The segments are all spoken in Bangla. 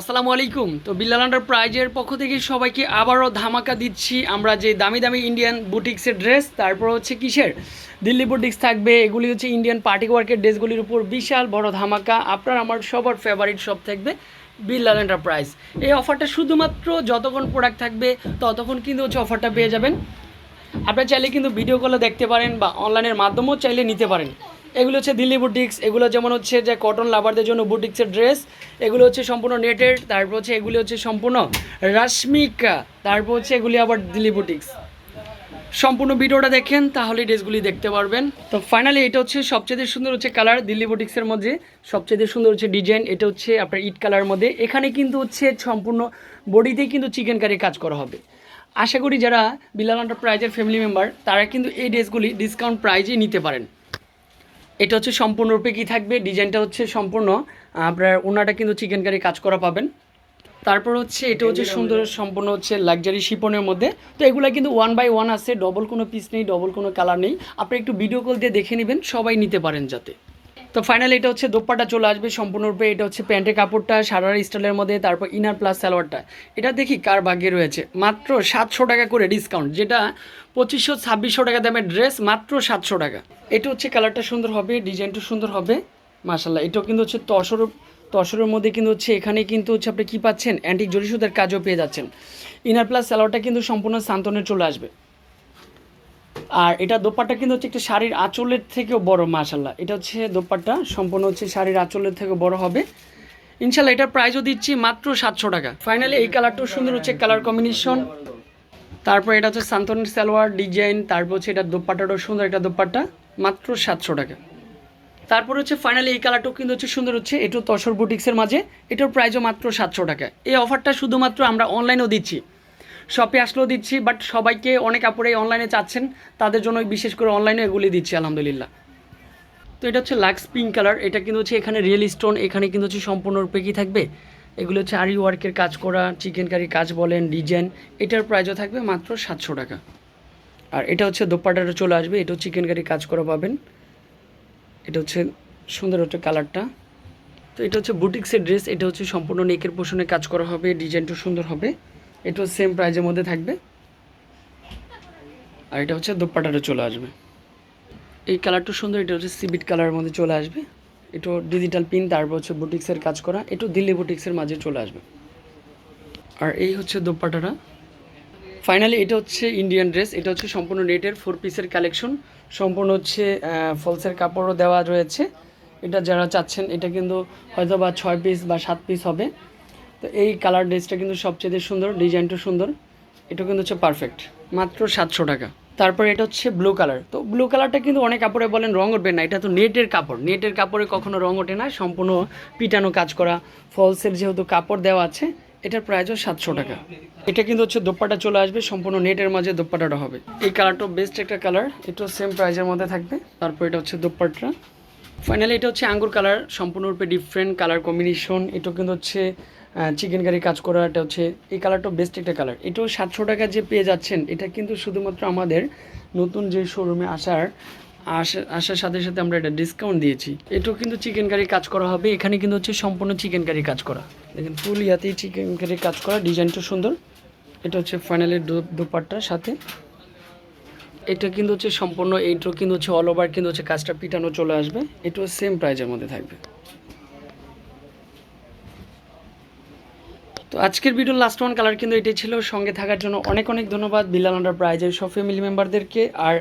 আসসালামু আলাইকুম। তো বিল্লাল আন্ডার প্রাইজের পক্ষ থেকে সবাইকে আবারও ধামাকা দিচ্ছি। আমরা যে দামি দামি ইন্ডিয়ান বুটিক্সের ড্রেস তারপর হচ্ছে কিসের? দিল্লি বুটিক্স থাকবে, এগুলি হচ্ছে ইন্ডিয়ান পার্টি ওয়ার্কের ড্রেসগুলির উপর বিশাল বড় ধামাকা। আপনার, আমার সবার ফেভারিট সব থাকবে বিল্লাল এন্টারপ্রাইজ এই অফারটা শুধুমাত্র যতক্ষণ প্রোডাক্ট থাকবে, ততক্ষণ কিন্তু হচ্ছে অফারটা পেয়ে যাবেন। আপনারা চাইলে কিন্তু ভিডিও কলে দেখতে পারেন বা অনলাইনের মাধ্যমেও চাইলে নিতে পারেন। এগুলো হচ্ছে দিল্লি বুটিক্স এগুলো যেমন হচ্ছে যে কটন লাভারদের জন্য বুটিক্সের ড্রেস এগুলো হচ্ছে সম্পূর্ণ নেটের তারপর হচ্ছে এগুলি হচ্ছে সম্পূর্ণ রাশ্মিকা তারপর হচ্ছে এগুলি আবার দিল্লি বুটিক্স সম্পূর্ণ ভিডিওটা দেখেন, তাহলে ড্রেসগুলি দেখতে পারবেন। তো ফাইনালি এটা হচ্ছে সবচেয়ে সুন্দর হচ্ছে কালার দিল্লি বুটিক্সের মধ্যে। সবচেয়ে সুন্দর হচ্ছে ডিজাইন এটা হচ্ছে আপনার ইট কালার মধ্যে। এখানে কিন্তু হচ্ছে সম্পূর্ণ বডিতেই কিন্তু চিকেন কারি কাজ করা হবে। আশা করি যারা বিলাল প্রাইজের ফ্যামিলি মেম্বার তারা কিন্তু এই ড্রেসগুলি ডিসকাউন্ট প্রাইজেই নিতে পারেন। এটা হচ্ছে সম্পূর্ণরূপে কী থাকবে? ডিজাইনটা হচ্ছে সম্পূর্ণ আপনার ওনাটা কিন্তু চিকেন কারি কাজ করা পাবেন। তারপর হচ্ছে এটা হচ্ছে সুন্দর সম্পূর্ণ হচ্ছে লাক্সারি শিপনের মধ্যে। তো এগুলো কিন্তু ওয়ান বাই ওয়ান আছে ডবল কোনো পিস নেই ডবল কোনো কালার নেই। আপনি একটু ভিডিও কল দিয়ে দেখে নেবেন সবাই নিতে পারেন যাতে। তো ফাইনালি এটা হচ্ছে দোপ্পাটা চলে আসবে সম্পূর্ণরূপে। এটা হচ্ছে প্যান্টের কাপড়টা সারার স্টাইলের মধ্যে, তারপর ইনার প্লাস সালোয়ারটা। এটা দেখি কার ভাগ্যে রয়েছে। মাত্র সাতশো টাকা করে ডিসকাউন্ট যেটা পঁচিশশো, ছাব্বিশশো টাকা দামের ড্রেস মাত্র সাতশো টাকা। এটা হচ্ছে কালারটা সুন্দর হবে ডিজাইনটা সুন্দর হবে মাসাল্লাহ এটাও কিন্তু হচ্ছে তসর, তসরের মধ্যে কিন্তু হচ্ছে, এখানে কিন্তু হচ্ছে আপনি কী পাচ্ছেন? অ্যান্টিক জরি সুতার কাজও পেয়ে যাচ্ছেন। ইনার প্লাস সালোয়ারটা কিন্তু সম্পূর্ণ সান্তনের চলে আসবে। আর এটা দোপাট্টা কিন্তু হচ্ছে একটা শাড়ির আঁচলের থেকেও বড় মাশাল্লাহ এটা হচ্ছে দোপাট্টা, সম্পূর্ণ হচ্ছে শাড়ির আঁচলের থেকেও বড় হবে। ইনশাল্লাহ এটার প্রাইসও দিচ্ছি মাত্র সাতশো টাকা। ফাইনালি এই কালারটাও সুন্দর হচ্ছে কালার কম্বিনেশন তারপর এটা হচ্ছে সান্তনের সালোয়ার ডিজাইন তারপর হচ্ছে এটা দোপাট্টাটাও সুন্দর একটা দোপাট্টা, মাত্র সাতশো টাকা। তারপর হচ্ছে ফাইনালি এই কালারটাও কিন্তু হচ্ছে সুন্দর হচ্ছে, এটাও তসর বুটিক্সের মাঝে, এটার প্রাইসও মাত্র সাতশো টাকা। এই অফারটা শুধুমাত্র আমরা অনলাইনেও দিচ্ছি। শপে আসলেও দিচ্ছি বাট সবাইকে অনেক কাপড়ে অনলাইনে চাচ্ছেন। তাদের জন্য বিশেষ করে অনলাইনে এগুলি দিচ্ছি, আলহামদুলিল্লাহ। তো এটা হচ্ছে লাক্স পিঙ্ক কালার এটা কিন্তু হচ্ছে এখানে রিয়েল স্টোন এখানে কিন্তু হচ্ছে সম্পূর্ণরূপে কি থাকবে? এগুলো হচ্ছে আরি ওয়ার্কের কাজ করা চিকেন কারি কাজ বলেন ডিজাইন এটার প্রাইজও থাকবে মাত্র সাতশো টাকা। আর এটা হচ্ছে দোপাটাটা চলে আসবে, এটাও চিকেন কারি কাজ করা পাবেন। এটা হচ্ছে সুন্দর হচ্ছে কালারটা। তো এটা হচ্ছে বুটিক্সের ড্রেস এটা হচ্ছে সম্পূর্ণ নেকের পোষণে কাজ করা হবে ডিজাইনটা সুন্দর হবে। এটাও সেম প্রাইজের মধ্যে থাকবে। আর এটা হচ্ছে দোপাটাটা চলে আসবে। এই কালারটা সুন্দর, এটা হচ্ছে সিবিট কালারের মধ্যে চলে আসবে। এটাও ডিজিটাল পিন তারপর হচ্ছে বুটিক্সের কাজ করা। এটাও দিল্লি বুটিক্সের মাঝে চলে আসবে। আর এই হচ্ছে দোপাটাটা ফাইনালি এটা হচ্ছে ইন্ডিয়ান ড্রেস এটা হচ্ছে সম্পূর্ণ নেটের ফোর পিসের কালেকশন সম্পূর্ণ হচ্ছে ফলসের কাপড়ও দেওয়া রয়েছে। এটা যারা চাচ্ছেন, এটা কিন্তু হয়তো বা ছয় পিস বা সাত পিস হবে। তো এই কালার ড্রেসটা কিন্তু সবচেয়ে সুন্দর ডিজাইনটা সুন্দর। এটা কিন্তু হচ্ছে পারফেক্ট মাত্র সাতশো টাকা। তারপর এটা হচ্ছে ব্লু কালার তো ব্লু কালারটা কিন্তু অনেক কাপড়ে বলেন রং উঠবে না, এটা তো নেটের কাপড়। নেটের কাপড়ে কখনো রং ওঠে না, সম্পূর্ণ পিটানো কাজ করা ফলসের যেহেতু কাপড় দেওয়া আছে, এটার প্রাইসও সাতশো টাকা। এটা কিন্তু হচ্ছে দোপ্পাটা চলে আসবে, সম্পূর্ণ নেটের মাঝে দোপ্পাটাটা হবে। এই কালারটা বেস্ট একটা কালার এটাও সেম প্রাইসের মধ্যে থাকবে। তারপর এটা হচ্ছে দোপ্পাটা ফাইনালি এটা হচ্ছে আঙ্গুর কালার সম্পূর্ণরূপে ডিফারেন্ট কালার কম্বিনেশন এটা কিন্তু হচ্ছে চিকেন কারি কাজ করা এটা হচ্ছে, এই কালারটাও বেস্ট একটা কালার এটাও সাতশো টাকা যে পেয়ে যাচ্ছেন, এটা কিন্তু শুধুমাত্র আমাদের নতুন যে শোরুমে আসার, আসা, আসার সাথে সাথে আমরা এটা ডিসকাউন্ট দিয়েছি। এটাও কিন্তু চিকেন কারি কাজ করা হবে, এখানে কিন্তু হচ্ছে সম্পূর্ণ চিকেন কারি কাজ করা। দেখেন ফুল ইয়াতেই চিকেন কারি কাজ করা, ডিজাইনটা সুন্দর। এটা হচ্ছে ফাইনালি দুপাট্টার সাথে। এটা কিন্তু হচ্ছে সম্পূর্ণ, এইটাও কিন্তু হচ্ছে অল ওভার কিন্তু হচ্ছে কাজটা পিটানো চলে আসবে। এটাও সেম প্রাইজের মধ্যে থাকবে। তো আজকের ভিডিওর লাস্ট ওয়ান কালার কিন্তু এটাই ছিল। সঙ্গে থাকার জন্য অনেক অনেক ধন্যবাদ বিলাল প্রাইজের সব ফ্যামিলি মেম্বারদেরকে আর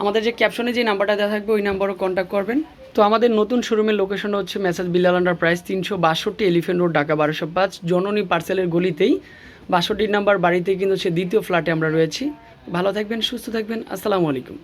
আমাদের যে ক্যাপশনে যে নাম্বারটা দেওয়া থাকবে, ওই নাম্বারও কন্ট্যাক্ট করবেন। তো আমাদের নতুন শোরুমের লোকেশনটা হচ্ছে মেসাজ বিলাল প্রাইস তিনশো বাষট্টি এলিফেন্ট রোড ঢাকা বারোশো পাঁচ। জননী পার্সেলের গলিতেই। বাষট্টি নাম্বার বাড়িতে কিন্তু হচ্ছে দ্বিতীয় ফ্ল্যাটে আমরা রয়েছি। ভালো থাকবেন, সুস্থ থাকবেন। আসসালামু আলাইকুম।